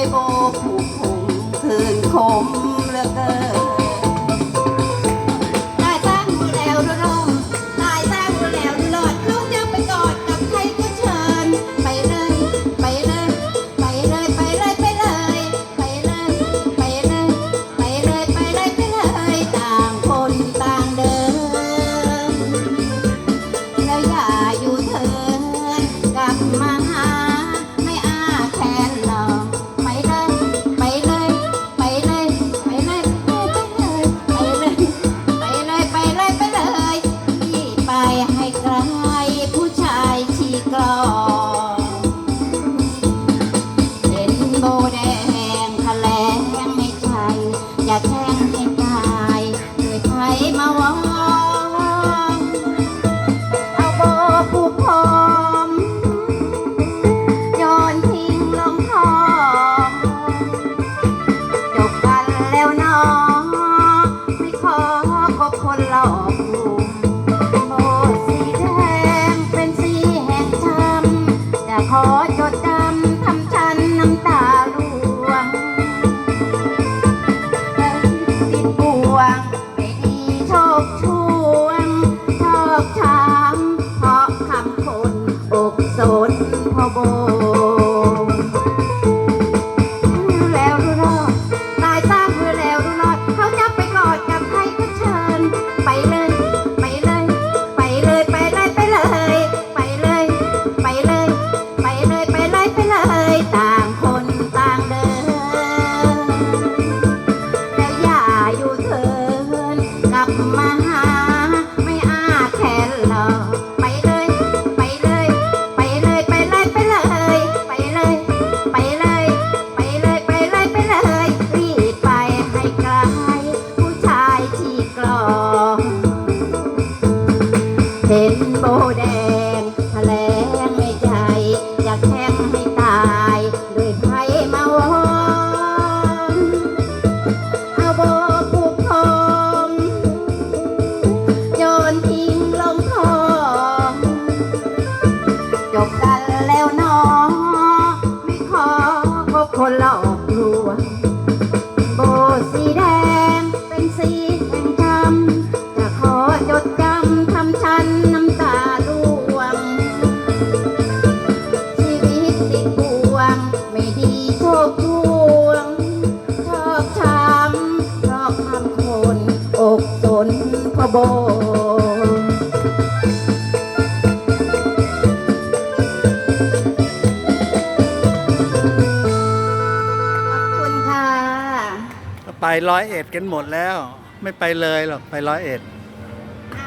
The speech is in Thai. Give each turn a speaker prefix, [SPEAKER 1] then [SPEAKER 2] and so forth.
[SPEAKER 1] ยโบผูกผงคืนคมเหลือเกิน เห็นโบแดงแถลงในใจ อยากแทงให้ตายด้วยไพ่มาวอนเอาโบผูกคมโยนทิ้งลงคลองจบกันแล้วนอไม่ขอพบคนหล่อ อบดวงชอบทำชอบทำคนอกสนพบ
[SPEAKER 2] ไปร้อยเอ็ดกันหมดแล้ว ไม่ไปเลยหรอก ไปร้อยเอ็ด